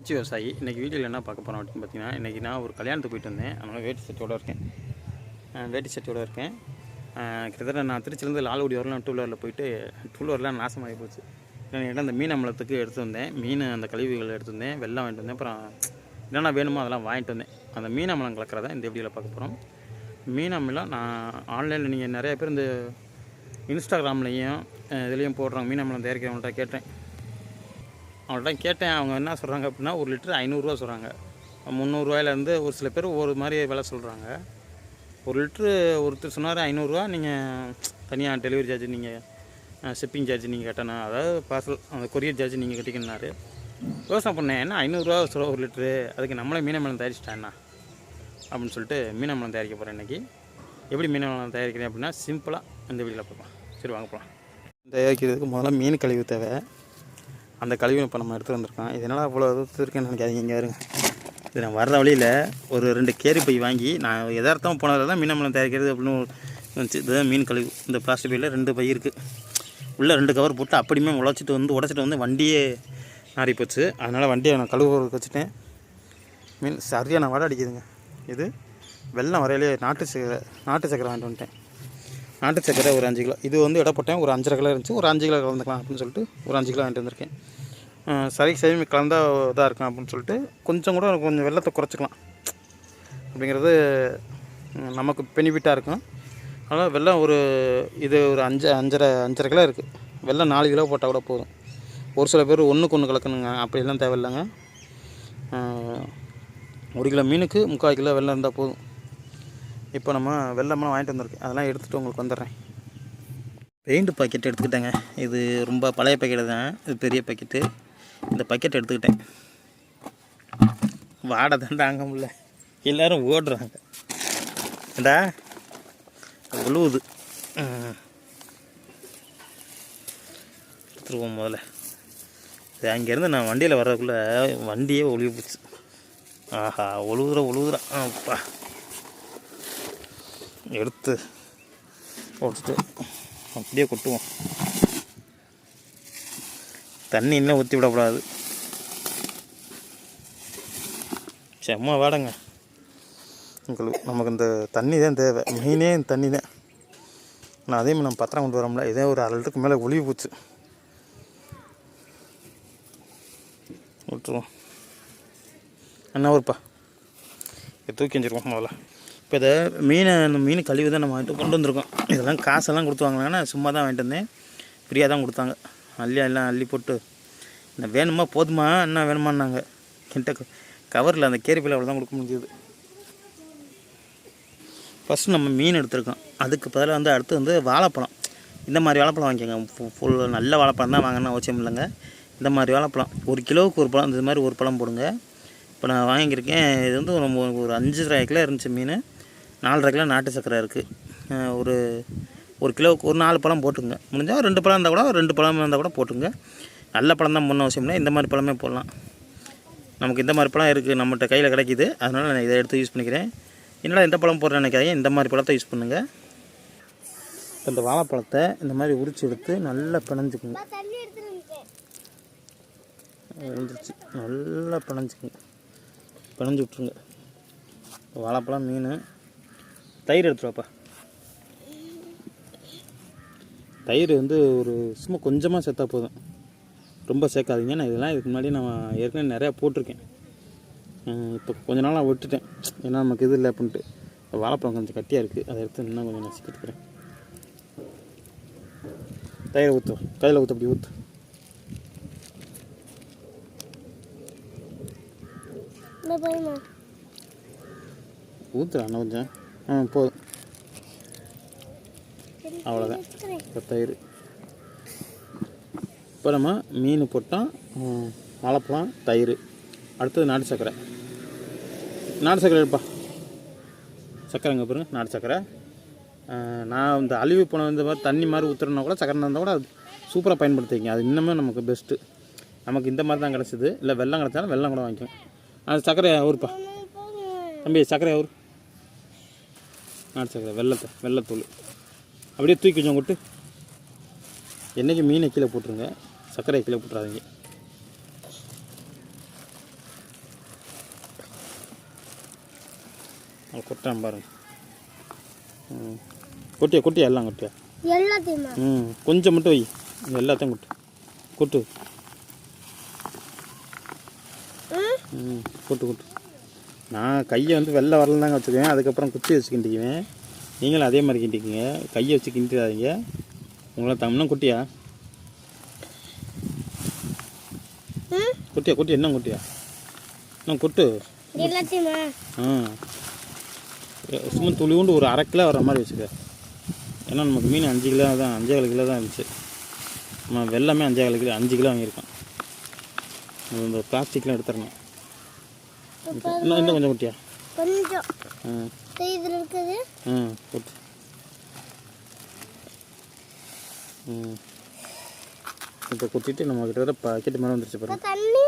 திருச்சி விவசாயி இன்றைக்கி வீடியோவில் என்ன பார்க்க போகிறோம் அப்படின்னு பார்த்தீங்கன்னா இன்றைக்கி நான் ஒரு கல்யாணத்துக்கு போயிட்டு வந்தேன். அதனால் வேட்டி சட்டியோடு இருக்கேன். வேட்டி சட்டியோட இருக்கேன். கிட்டத்தட்ட நான் திருச்சிலேருந்து லால்குடி வரலாம் டூலரில் போயிட்டு டூ நாசமாகி போச்சு. நான் என்கிட்ட அந்த மீன் அம்பலத்துக்கு எடுத்து வந்தேன். மீன் அந்த கழிவுகள் எடுத்து வந்தேன். வெள்ளம் வாங்கிட்டு வந்தேன். அப்புறம் என்னென்ன வேணுமோ அதெல்லாம் வாங்கிட்டு வந்தேன். அந்த மீன் அம்பலம் கலக்கிறத இந்த வீடியோவில் பார்க்க போகிறோம் மீன் அம்பலம் நான் ஆன்லைனில் நீங்கள் நிறைய பேர் இந்த இன்ஸ்டாகிராம்லேயும் இதுலேயும் போடுறாங்க. மீன் அம்பலம் தயாரிக்கிறவங்கள்ட்ட கேட்டேன். அவங்கள்ட்ட கேட்டேன் அவங்க என்ன சொல்கிறாங்க அப்படின்னா ஒரு லிட்டர் ஐநூறுரூவா சொல்கிறாங்க முந்நூறுரூவாயிலேருந்து ஒரு சில பேர் ஒவ்வொரு மாதிரி விலை சொல்கிறாங்க ஒரு லிட்ரு ஒருத்தர் சொன்னார் ஐநூறுரூவா நீங்கள் தனியாக டெலிவரி சார்ஜ் நீங்கள் ஷிப்பிங் சார்ஜ் நீங்கள் கட்டணும். அதாவது பார்சல் அந்த கொரியர் சார்ஜ் நீங்கள் கட்டிக்கணுன்னாரு யோசனை பண்ணேன் என்ன ஐநூறுரூவா சொல்ல ஒரு லிட்ரு அதுக்கு நம்மளே மீனமலம் தயாரிச்சிட்டேன்னா அப்படின்னு சொல்லிட்டு மீனமலம் தயாரிக்க போகிறேன் இன்றைக்கி எப்படி மீனமலம் தயாரிக்கிறேன் அப்படின்னா சிம்பிளாக இந்த வீடியோவில் போகலாம் சரி வாங்க போகலாம் தயாரிக்கிறதுக்கு முதல்ல மீன் கழிவு தேவை. அந்த கழிவு இப்போ நம்ம எடுத்து வந்திருக்கோம். இதனால் அவ்வளோ இது இருக்குன்னு நினைக்காதீங்க இங்கே வருங்க. இது நான் வர்ற வழியில் ஒரு ரெண்டு கேரி பை வாங்கி நான் எதார்த்தம் போனதில் தான் மீனம்பளம் தயாரிக்கிறது அப்படின்னு வந்துச்சு. இதுதான் மீன் கழிவு. இந்த பிளாஸ்டிக் பையில் ரெண்டு பை இருக்குது உள்ளே ரெண்டு கவர் போட்டு அப்படியுமே உழைச்சிட்டு வந்து உடச்சிட்டு வந்து வண்டியே நாரி போச்சு. அதனால் வண்டியை நான் கழுவுறதுக்கு வச்சுட்டேன். மீன் சரியான வடை அடிக்குதுங்க. இது வெள்ளம் வரையிலே நாட்டு சக்கரை நாட்டு சக்கரை வாங்கிட்டு வந்துட்டேன். நாட்டு சக்கரை ஒரு அஞ்சு கிலோ. இது வந்து இடப்பட்டேன் ஒரு அஞ்சரை கிலோ இருந்துச்சு. ஒரு அஞ்சு கிலோ கலந்துக்கலாம் அப்படின்னு சொல்லிட்டு ஒரு அஞ்சு கிலோ வாங்கிட்டு வந்திருக்கேன். சரி சரி கலந்தால் இதாக இருக்கும் அப்படின்னு சொல்லிட்டு கொஞ்சம் கூட கொஞ்சம் வெள்ளத்தை குறைச்சிக்கலாம். அப்படிங்கிறது நமக்கு பெனிஃபிட்டாக இருக்கும். அதனால் வெள்ளம் ஒரு இது ஒரு அஞ்சு அஞ்சரை அஞ்சரை கிலோ இருக்குது வெள்ளம் நாலு கிலோ போட்டால் கூட போதும். ஒரு சில பேர் ஒன்றுக்கு ஒன்று கலக்கணுங்க. அப்படிலாம் தேவையில்லைங்க. ஒரு கிலோ மீனுக்கு முக்கால் கிலோ வெள்ளம் இருந்தால் போதும். இப்போ நம்ம வெள்ளமெல்லாம் வாங்கிட்டு வந்திருக்கேன். அதெல்லாம் எடுத்துகிட்டு உங்களுக்கு வந்துடுறேன். பெயிண்ட் பாக்கெட் எடுத்துக்கிட்டேங்க. இது ரொம்ப பழைய பாக்கெட்டு தான். இது பெரிய பாக்கெட்டு இந்த பாக்கெட் எடுத்துக்கிட்டேன். வாடை தான் தாங்க முடியல. எல்லோரும் ஓடுறாங்க. ஏண்டா உழுவுது. எடுத்துருவோம் முதல்ல. இது அங்கேருந்து நான் வண்டியில் வர்றதுக்குள்ளே வண்டியே ஒழுகி போச்சு. ஆஹா ஒழுகுற ஒழுகுற. அப்பா. எடுத்து போட்டுட்டு அப்படியே கொட்டுவோம். தண்ணி இன்னும் ஊற்றி விடக்கூடாது. செம்ம வாடங்க. உங்களுக்கு நமக்கு இந்த தண்ணி தான் தேவை. மெயினே இந்த தண்ணி தான். நான் அதே மாதிரி நம்ம பத்திரம் கொண்டு வரோம்ல இதே ஒரு அரை லிட்டருக்கு மேலே ஒளிவு போச்சு. விட்டுருவோம் என்ன ஒருப்பா தூக்கி எஞ்சிருவோம் முதல்ல. இப்போ இதை மீனை அந்த மீன் கழிவு தான் நம்ம வாங்கிட்டு கொண்டு வந்திருக்கோம். இதெல்லாம் காசெல்லாம் கொடுத்து வாங்கினாங்கன்னா சும்மா தான் வாங்கிட்டு வந்தேன். ஃப்ரீயாக தான் கொடுத்தாங்க. அள்ளி எல்லாம் அள்ளி போட்டு. என்ன வேணுமா போதுமா? என்ன வேணுமான்னாங்க. என்கிட்ட கவரில் அந்த கேரிப்பில் அவ்வளோ தான் கொடுக்க முடியுது ஃபஸ்ட்டு நம்ம மீன் எடுத்திருக்கோம். அதுக்கு பதிலாக வந்து அடுத்து வந்து வாழைப்பழம். இந்த மாதிரி வாழைப்பழம் வாங்கிக்கோங்க. ஃபுல் நல்ல வாழைப்பழம் தான் வாங்கினா அவசியம் இல்லைங்க. இந்த மாதிரி வாழைப்பழம். ஒரு கிலோவுக்கு ஒரு பழம் இந்த மாதிரி ஒரு பழம் போடுங்க. இப்போ நான் வாங்கியிருக்கேன். இது வந்து ஒரு ஒரு அஞ்சு கிலோ இருந்துச்சு மீன். நாலரை கிலோ நாட்டு சக்கரை இருக்குது ஒரு ஒரு கிலோவுக்கு ஒரு நாலு பழம் போட்டுங்க முடிஞ்சால் ரெண்டு பழம் இருந்தால் கூட ஒரு ரெண்டு பழம் இருந்தால் கூட போட்டுங்க நல்ல பழம் தான் முன்ன அவசியம் இல்லை இந்த மாதிரி பழமே போடலாம். நமக்கு இந்த மாதிரி பழம் இருக்குது நம்மகிட்ட கையில் கிடைக்கிது. அதனால் நான் இதை எடுத்து யூஸ் பண்ணிக்கிறேன். என்னடா இந்த பழம் போடுறேன் நினைக்காதீங்க இந்த மாதிரி பழத்தை யூஸ் பண்ணுங்கள் இந்த வாழைப்பழத்தை இந்த மாதிரி உரிச்சு எடுத்து நல்லா பிணைஞ்சுக்குங்க. விழுந்துருச்சு நல்லா பிணைஞ்சுக்குங்க. பிணைஞ்சு விட்ருங்க வாழைப்பழம் மீன் தயிர் எடுத்துருவாப்பா. தயிர் வந்து ஒரு சும்மா கொஞ்சமாக சேர்த்தா போதும். ரொம்ப சேர்க்காதீங்க. நான் இதெல்லாம் இதுக்கு முன்னாடி நான் ஏற்கனவே நிறையா போட்டிருக்கேன். இப்போ கொஞ்ச நாளாக விட்டுட்டேன். ஏன்னா நமக்கு இது இல்லை அப்படின்ட்டு. வாழைப்பழம் கொஞ்சம் கட்டியாக இருக்குது அதை எடுத்து இன்னும் கொஞ்சம் நசுக்கிட்டுக்கிறேன் தயிரை ஊற்று கையில் ஊற்று அப்படி ஊற்று ஊற்றுறா கொஞ்சம். ஆ போதும். அவ்வளோதான் இப்போ தயிர். இப்போ நம்ம மீன் போட்டோம் ம், வாழைப்பழம் தயிர். அடுத்தது நாட்டு சர்க்கரை. நாட்டு சர்க்கரை எடுப்பா. சர்க்கரைங்க பாருங்க நாட்டு சர்க்கரை. நான் இந்த அழிவு போன இந்த மாதிரி தண்ணி மாதிரி ஊற்றுறனா கூட சக்கரை இருந்தால் கூட அது சூப்பராக பயன்படுத்திங்க அது இன்னுமே நமக்கு பெஸ்ட்டு நமக்கு இந்த மாதிரி தான் கிடச்சிது. இல்லை வெள்ளம் கிடச்சாலும் வெள்ளம் கூட வாங்கிக்கும் அது சர்க்கரை ஊருப்பா தம்பி சர்க்கரை ஊர் நாட்டு சக்கரை வெள்ளத்தை வெள்ளத்தூள். அப்படியே தூக்கி கொஞ்சம் கொட்டு என்றைக்கு மீனை கீழே போட்டுருங்க சர்க்கரை கீழே போட்டுறாதீங்க. கொட்டான் பாருங்க. கொட்டியா கொட்டியா? எல்லாம் கொட்டியா? எல்லாத்தையும்? ம். கொஞ்சம் மட்டும் வை. எல்லாத்தையும் கொட்டு. கொட்டு. ம் கொட்டு கொட்டு. நான் கையை வந்து வெள்ளை வரலாம் தாங்க வச்சுக்குவேன் அதுக்கப்புறம் குச்சி வச்சு கிண்டிக்குவேன். நீங்களும் அதே மாதிரி கிண்டிக்குங்க. கையை வச்சு கிண்டிடாதீங்க. உங்களை தமிழும் குட்டியா? குட்டியா குட்டி என்ன குட்டியா? இன்னும் கொட்டு? ஆ. சும்மா துளிவுண்டு ஒரு அரை கிலோ வர மாதிரி வச்சுக்க. ஏன்னா நமக்கு மீன் அஞ்சு கிலோ தான் அஞ்சே கால் கிலோ தான் இருந்துச்சு. நம்ம வெள்ளமே அஞ்சே கால் கிலோ அஞ்சு கிலோ வாங்கியிருக்கோம். இந்த பிளாஸ்டிக்லாம் எடுத்துடணும். இன்னும் இன்னும் கொஞ்சம் குட்டியா? கொஞ்சம். இதில் இருக்குது. ம் கொட்டு ம் இப்போ கொட்டிட்டு நம்ம கிட்ட பாக்கெட் மேலே வந்துருச்சு பாருங்க. இப்போ தண்ணி.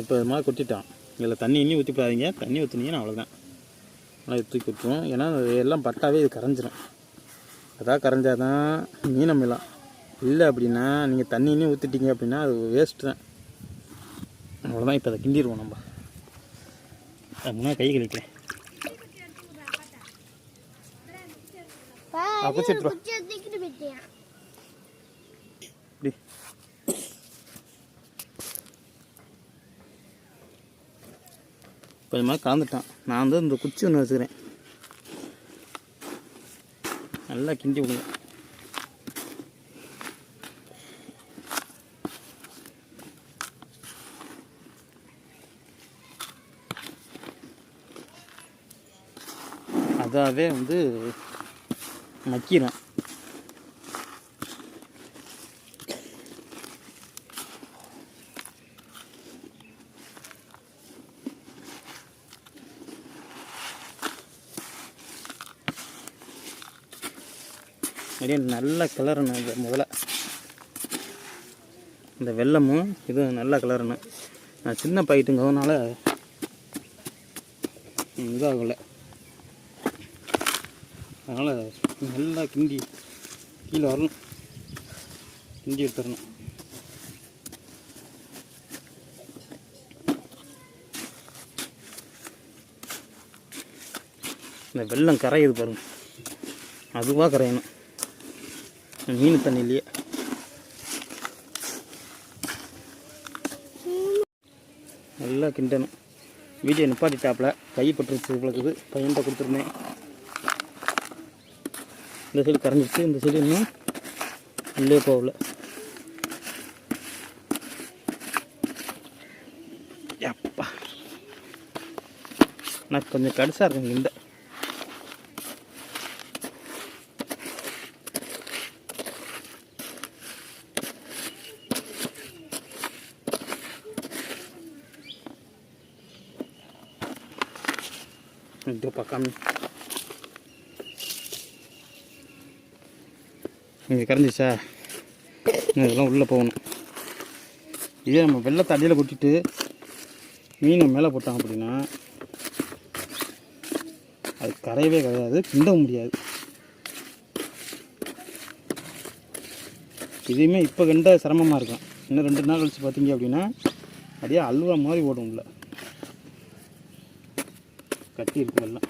இப்போ இது மாதிரி கொட்டிட்டான். இதில் தண்ணி இன்னி ஊற்றி போடாதீங்க தண்ணி ஊற்றுனீங்கன்னா அவ்வளோதான் நல்லா தூக்கி ஊற்றுவோம் ஏன்னா எல்லாம் பட்டாவே இது கரைஞ்சிரும். அதான் கரைஞ்சாதான் மீனம் எல்லாம். இல்லை அப்படின்னா நீங்கள் தண்ணி இன்னி ஊற்றிட்டீங்க அப்படின்னா அது வேஸ்ட்டு தான். அவ்வளோதான் இப்போ அதை கிண்டிடுவோம் நம்ம. முன்னாடி கை கழிக்கிறேன் கொஞ்சமாக கலந்துட்டான். நான் வந்து இந்த குச்சி ஒன்று வச்சுக்கிறேன். நல்லா கிண்டி விடுங்க. அதாவே வந்து மக்கிறேன் அப்படியே நல்ல கிளறணும் இது முதல்ல. இந்த வெள்ளமும் இதுவும் நல்ல கிளறணும். நான் சின்ன பாக்கெட்டுங்கிறதுனால இதாகலை. அதனால் நல்லா கிண்டி கீழே வரணும். கிண்டி எடுத்துடணும். இந்த வெள்ளம் கரையுது பாருங்க. அதுவாக கரையணும். மீன் தண்ணியிலேயே. நல்லா கிண்டணும். வீடியோ நிப்பாட்டி கை பட்டுருச்சு இவ்வளோக்குது பையன்கிட்ட கொடுத்துருந்தேன். இந்த சைடு கரைஞ்சிருச்சு. இந்த சைடு இன்னும் உள்ளே போகல. அப்பா நான் கொஞ்சம் கடுசாக இருக்கேன் இந்த. இது பக்கம். இங்கே கரைஞ்சிச்சா இதெல்லாம் உள்ளே போகணும். இதே நம்ம வெள்ளத்தை அடியில் கொட்டிட்டு மீனை மேலே போட்டோம் அப்படின்னா அது கரையவே கிடையாது கிண்டவும் முடியாது. இதையுமே இப்போ கண்ட சிரமமாக இருக்கும். இன்னும் ரெண்டு நாள் கழிச்சு பார்த்தீங்க அப்படின்னா அப்படியே அல்வா மாதிரி ஓடும் உள்ள. கட்டி இருக்கும் எல்லாம்.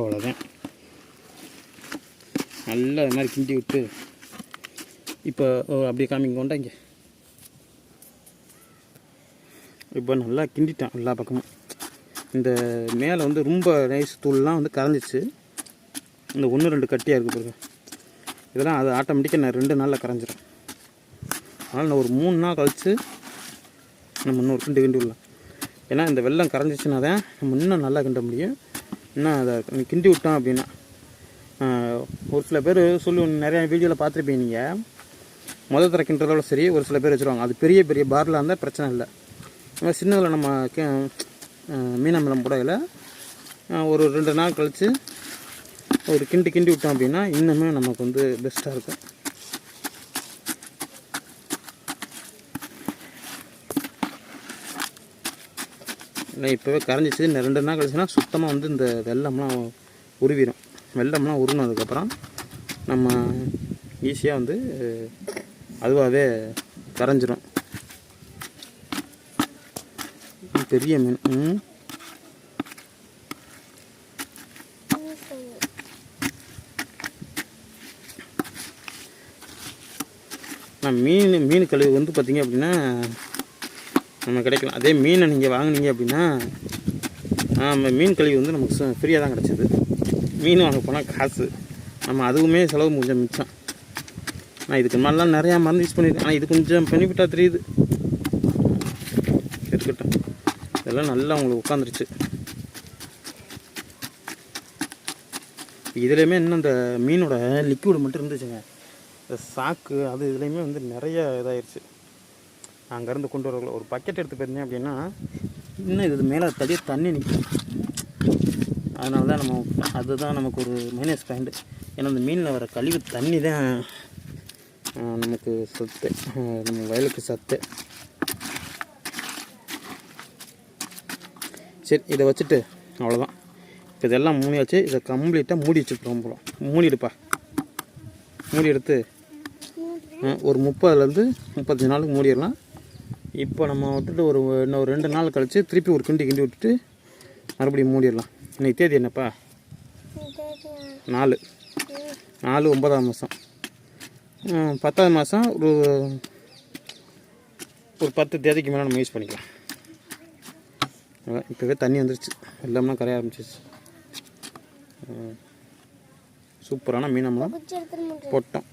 அவ்வளோதான் நல்லா அது மாதிரி கிண்டி விட்டு இப்போ ஓ, அப்படியே காமிங்க கொண்டா இங்கே. இப்போ நல்லா கிண்டிட்டேன் எல்லா பக்கமும். இந்த மேலே வந்து ரொம்ப நைஸ் தூள்லாம் வந்து கரைஞ்சிச்சு. இந்த ஒன்று ரெண்டு கட்டியாக இருக்குது பாருங்க. இதெல்லாம் அது ஆட்டோமேட்டிக்காக நான் ரெண்டு நாளில் கரைஞ்சிடும் அதனால் நான் ஒரு மூணு நாள் கழித்து நம்ம இன்னொரு கிண்டு கிண்டி விடலாம் ஏன்னா இந்த வெள்ளம் கரைஞ்சிச்சுனா தான் நம்ம இன்னும் நல்லா கிண்ட முடியும். இன்னும் அதை கிண்டி விட்டோம் அப்படின்னா. ஒரு சில பேர் சொல்லி நிறையா வீடியோவில் பார்த்துருப்பீங்க நீங்கள் முதல் கிண்டுறதோட சரி ஒரு சில பேர் வச்சுருவாங்க. அது பெரிய பெரிய பாரில் இருந்தால் பிரச்சனை இல்லை. நம்ம சின்னதில் நம்ம கே மீனம்பலம் புடையில் ஒரு ரெண்டு நாள் கழித்து ஒரு கிண்டி கிண்டி விட்டோம் அப்படின்னா இன்னுமே நமக்கு வந்து பெஸ்ட்டாக இருக்கும். இல்லை இப்போவே கரைஞ்சிச்சு இன்னும் ரெண்டு நாள் கழிச்சுன்னா சுத்தமாக வந்து இந்த வெள்ளம்லாம் உருவிடும் வெள்ளம்லாம் உருவினதுக்கப்புறம் நம்ம ஈஸியாக வந்து அதுவாகவே கரைஞ்சிரும். பெரிய மீன். ம். நான் மீன் மீன் கழிவு வந்து பார்த்திங்க அப்படின்னா நம்ம கிடைக்கலாம். அதே மீனை நீங்கள் வாங்குனீங்க அப்படின்னா நம்ம மீன் கழிவு வந்து நமக்கு ஃப்ரீயாக தான் கிடச்சிது. மீன் வாங்க போனால் காசு. நம்ம அதுவுமே செலவு கொஞ்சம் மிச்சம். நான் இதுக்கு மாதிரிலாம் நிறையா மருந்து யூஸ் பண்ணியிருக்கேன் ஆனால் இது கொஞ்சம் பெனிஃபிட்டாக தெரியுது. இருக்கட்டும். இதெல்லாம் நல்லா உங்களுக்கு உட்காந்துருச்சு இதுலேயுமே இன்னும் இந்த மீனோட லிக்விட் மட்டும் இருந்துச்சுங்க. இந்த சாக்கு அது இதுலேயுமே வந்து நிறைய இதாகிருச்சு அங்கேருந்து கொண்டு வரக்குள்ள ஒரு பக்கெட் எடுத்து போயிருந்தேன் அப்படின்னா இன்னும் இது மேலே தடியே தண்ணி நிற்கும். அதனால தான் நம்ம அதுதான் நமக்கு ஒரு மைனஸ் பாயிண்ட் ஏன்னா அந்த மீனில் வர கழிவு தண்ணி தான் நமக்கு சத்து. நம்ம வயலுக்கு சத்து. சரி இதை வச்சுட்டு அவ்வளோதான் இப்போ இதெல்லாம் மூடியாச்சு. இதை கம்ப்ளீட்டாக மூடி வச்சுக்கிறோம் போகிறோம் மூடிடுப்பா. மூடி எடுத்து ஒரு முப்பதுலேருந்து முப்பத்தஞ்சு நாளுக்கு மூடிடலாம். இப்போ நம்ம விட்டுட்டு ஒரு இன்னும் ரெண்டு நாள் கழித்து திருப்பி ஒரு கிண்டி கிண்டி விட்டுட்டு மறுபடியும் மூடிடலாம். இன்னைக்கு தேதி என்னப்பா? நாலு. நாலு ஒன்பதாம் மாதம் பத்தாவது மாதம் ஒரு ஒரு பத்து தேதிக்கு மேலே நம்ம யூஸ் பண்ணிக்கலாம். இப்போவே தண்ணி வந்துருச்சு. எல்லாமே கரைய ஆரம்பிச்சிச்சு சூப்பரான மீனம்லாம் போட்டோம்.